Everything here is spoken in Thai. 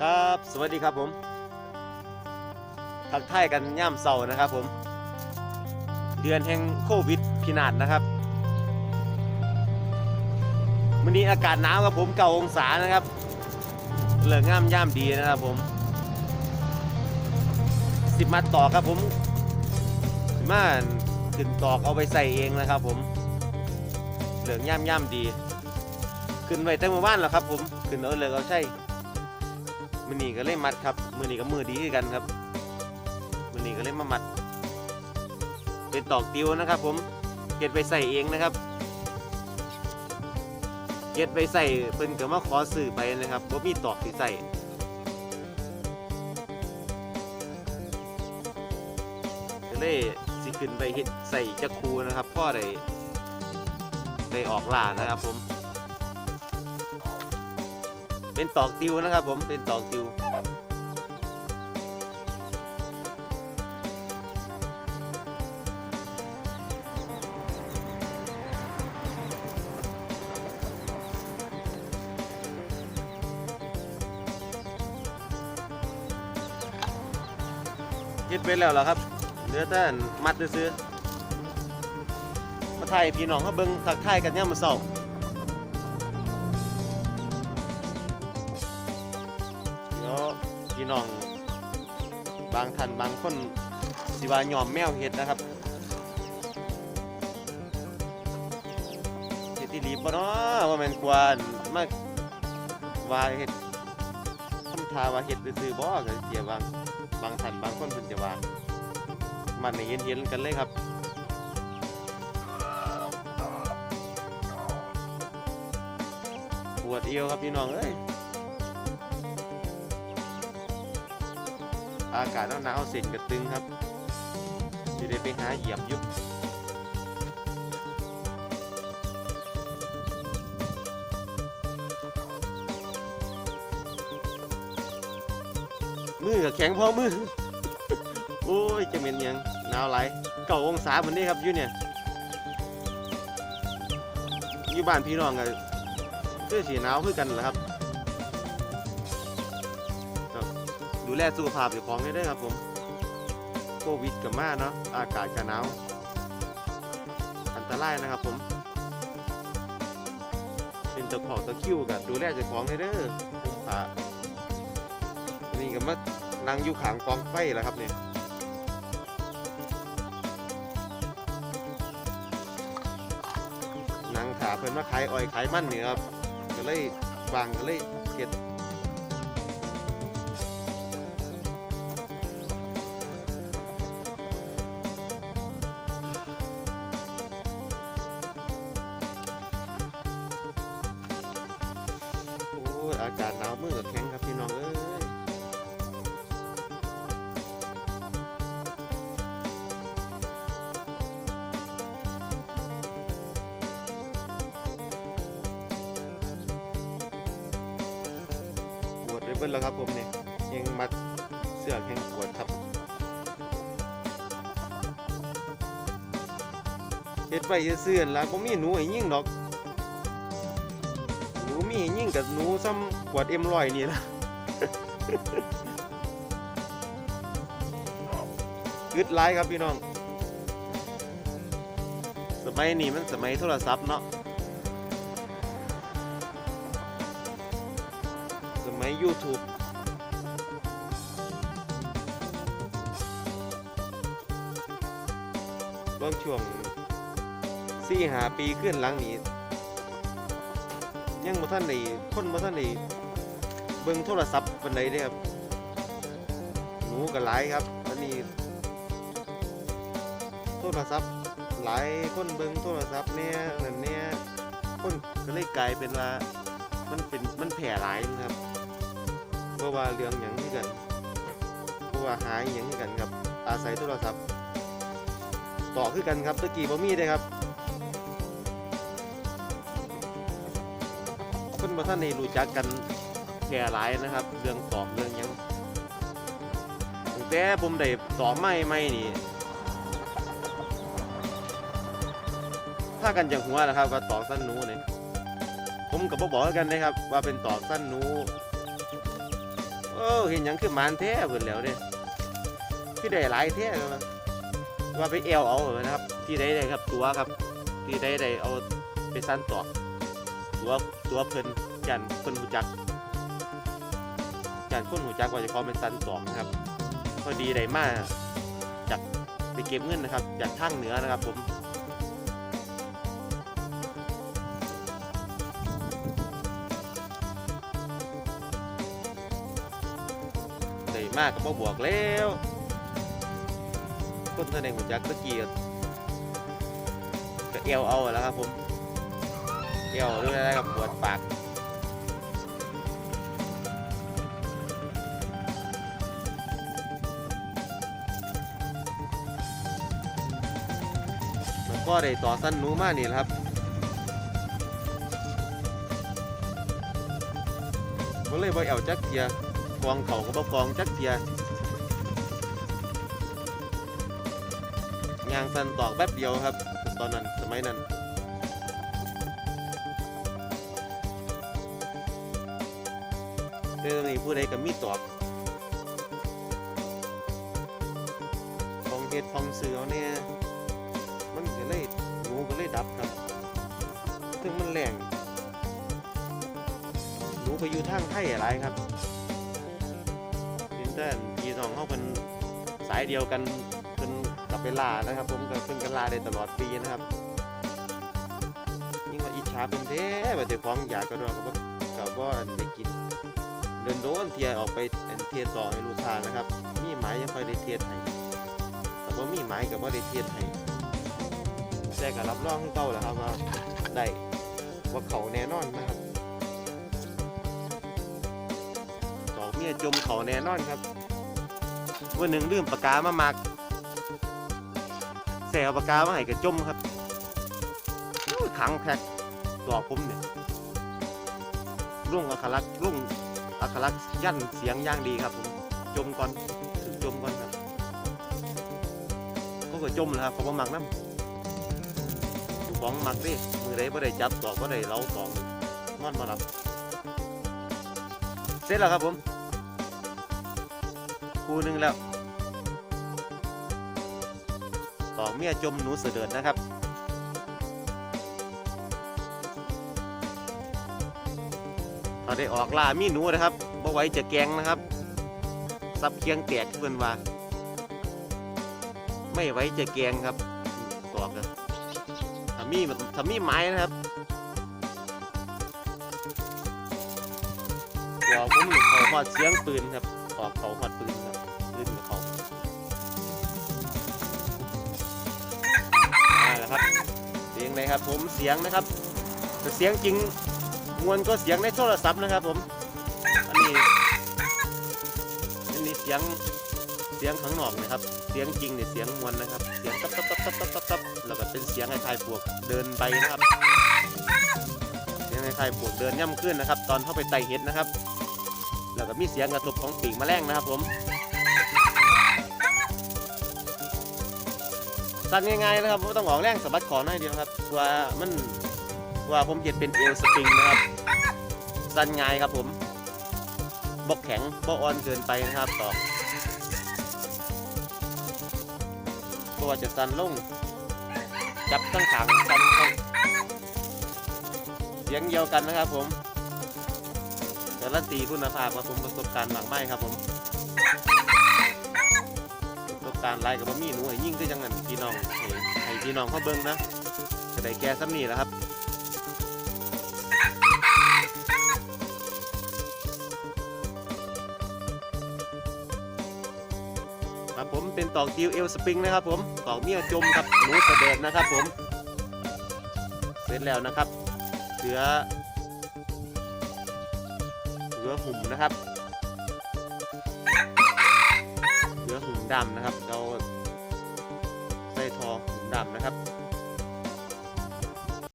ครับ สวัสดีครับผมทักทายกันย่ามเสาร์นะครับผม เดือนแห่งโควิดพินาศนะครับวันนี้อากาศหนาวครับผมเก้าองศานะครับเหลือง่ามย่ามดีนะครับผมสิบมัดต่อครับผมม่าขึ้นตอกเอาไปใส่เองนะครับผม เหลืองย่ามย่ามดี ขึ้นไว้แต่เมื่อวานแล้วครับผม ขึ้นเอาเหลืองเอาใช่ มือนี้ก็เล่มัดครับ มือนี้ก็มือดีกันครับ มือนี้ก็เล่มามัด เป็นตอกติวนะครับ ผมเก็ดไปใส่เองนะครับเก็ดไปใส่เพิ่นก็มาขอสื่อไปนะครับว่ามีตอกที่ใส่ก็เลยสิขึ้นไปเฮ็ดใส่จักคูนะครับพ่อได้ได้ออกล่านะครับผม เป็นตอกติวนะครับผมเป็นตอกติวเฮ็ดไปแล้วเหรอครับเหลือแต่มัดซื้อมาถ่ายพี่น้องเขาเบิ่งทักทายกันย่ามมื้อเช้า พี่น้อง บางท่านบางคนสิว่ายอมแมวเห็ดนะครับเห็ดที่รีบบ่เนาะว่าแม่นกว่ามาว่าเห็ดทำทาว่าเห็ดซื่อๆบ่ก็เสียบางบางท่านบางคนเพิ่นจะว่ามันเห็นๆกันเลยครับปวดเอวครับพี่น้องเอ้ย อากาศหนาวๆเส้นกระตึงครับจะได้ไปหาเหยียบยุบมือกับแข็งพอมือ โอ้ย จะเป็นยังหนาวไหลเก่าองศาเหมือนนี้ครับอยู่เนี่ยอยู่บ้านพี่น้องกันเสื้อสีหนาวคือกันเหรอครับ ดูแลสุขภาพเจ้าของให้ด้ครับผมโควิดกับมาเนาะอากาศก็หนาวอันตรายนะครับผม เป็นตะขอตะคิวกับดูแลเจ้าของให้เด้อผมผานี่ก็มานั่งอยู่ขางกองไฟแล้วครับเนี่ยนั่งขาเพิ่นมาขายอ้อยขายมันนี่ครับก็เลยวางก็เลยเก็ด อากาศหนาวมือกับแข็งครับพี่น้องเอ้ยปวดไปเบิ้ลแล้วครับผมเนี่ยยังมัดเสื้อแข็งปวดครับเฮ็ดไปเสื่อนๆแล้วผมมีหนูให้ยิ่งดอก มีให้ยิ่งกับหนูซ้ำขวดเอ็มลอยนี่ละกึดไลายครับพี่น้อง สมัยนี้มันสมัยโทรศัพท์เนาะสมัย YouTube บางช่วงสี่หาปีขึ้นหลังนี้ ยังบ่ท่านได้คนบ่ท่านได้เบิ่งโทรศัพท์ปานใดเด้ครับหนูก็หลายครับอันนี้โทรศัพท์หลายคนเบิ่งโทรศัพท์เนี่ยนั่นเนี่ยคนก็เลยกลายเป็นว่ามันเป็นมันแพร่หลายนะครับเพราะว่าเรื่องหยังที่กันเพราะว่าหายหยังที่กันครับอาศัยโทรศัพท์ต่อคือกันครับตะกี้บ่มีเลยครับ คนบ่ท่านได้รู้จักกันแพร่หลายนะครับ เรื่องตอบเรื่องยังตั้งแต่ผมได้ตอบไม่ไม่นี่ถ้ากันจากหัวนะครับว่าตอกสั้นหนูเนี่ยผมกับบ่บอกกันนะครับ ว่าเป็นตอกสั้นหนูเอเห็นยังคือมานแท้เพิ่นแล้วเด้คือได้หลายแท้ก็ว่าว่าไปแอวเอานะครับ ที่ใดได้ครับตัวครับ ที่ใดได้เอาไปสั้นตอก ตัวตัวเพิ่นยันเพิ่นหูจักยันคนหูจักว่าจะขาเป็นสั้นตอกนะครับ พอดีได้มาจากไปเก็บเงินนะครับ จากทางเหนือนะครับผมได้มากก็บ่บวกแล้วคนแสดงหุ่นยักตะกี้ก็ก็เอวเอาแล้วครับผม เอวด้วยอะไรกับปวดปากแล้วก็ได้ต่อสั้นหนูมากนี่แหละครับก็เลยบ่เอาจักเทียกองเข่าก็บ่กองจักเทียยางสันตอกแป๊บเดียวครับ ตอนนั้นสมัยนั้น เรื่องนี้ผู้ใดก็มีตอบฟองเฮ็ดฟองเสือเนี่ยมันก็เลยหนูก็เลยดับครับถึงมันแรงหนูไปอยู่ทางไทยอะไรครับเป็นแต่พี่น้องเขาเป็นสายเดียวกันเป็นกับเวลานะครับ ผมก็เป็นกันลาได้ตลอดปีนะครับยิ่งว่าอิจฉาเป็นแท้ว่าเจ้าของอยากก็รอกับว่ากับว่าได้กิน ดินโดนเทียออกไปอันเทียต่อให้ลูกค้านะครับ มีหมายยังค่อยได้เทียดให้แต่ว่ามีหมายกับว่าได้เทียดให้แต่ก็รับรองให้เก่าแหล้วครับว่าได้ว่าเขาแน่นอนนะครับดอกเมียจมเขาแน่นอนครับวันหนึ่งลืมปากกามามักแสเอาปากกามาให้กระจมครับขังแพ็กดอกผมเนี่ยรุ่งอัคลักษ์รุ่ง อัคลักษ์ยั่นเสียงย่างดีครับผมจมก่อนถึงจมก่อนครับก็จมแล้วครับเขาบ่มักน้ำอยู่ของมักดิมือไรบ่ได้จับดอกบ่ได้เล้าดอกนอนมาหลับเสร็จแล้วครับผมคู่หนึ่งแล้วต่อเมียจมหนูเสดิร์ดนะครับ ถ้าได้ออกล่ามีหนูนะครับบ่ไว้จะแกงนะครับซับเคียงแตกเพื่อนว่า ไม่ไว้จะแกงครับตอกนะถ้ามีถ้ามีไม้นะครับหัวผมเขาหอดเสียงปืนครับออกเขาหอดปืนครับปืนกับเขาอ่าแล้วครับ เสียงไหนครับ ผมเสียงนะครับแต่เสียงจริง มวลก็เสียงในโทรศัพท์นะครับผม อันนี้ อันนี้เสียง เสียงข้างนอกนะครับ เสียงจริงเนี่ยเสียงมวลนะครับ เสียงตับตับตับตับตับตับตับแล้วก็เป็นเสียงคล้ายๆพวกเดินไปนะครับ เสียงคล้ายๆพวกเดินย่ำขึ้นนะครับ ตอนเข้าไปไต่เห็ดนะครับ แล้วก็มีเสียงกระทบของปีกแมลงนะครับ ผมสั่นง่ายๆนะครับไม่ต้องออกแรงสะบัดคอหน่อยเดียวครับว่ามัน ว่าผมเห็ดเป็นเอลสปริงนะครับสั่นง่ายครับผมบกแข็งบกอ่อนเกินไปนะครับต่อก็ว่าจะสันลง จับตั้งขางสันเข้าเสียงเดียวกันนะครับผมการันตีคุณภาพครับผมประสบการณ์หลังไม้ครับผมประสบการณ์ไรกับบ่มีหนูยิ่งคือจังนั้นพี่น้องให้พี่น้องเขาเบิ่งนะจะได้แก้ซ้ำนี่แหล้วครับ เป็นตอกติวเอลสปริงนะครับผมตอกเมียจมกับหนูเสดนะครับผม เสร็จแล้วนะครับ เหลือ เหลือหุ่มนะครับ เหลือหุ่มดำนะครับ เราใส่ทอหุ่มดำนะครับ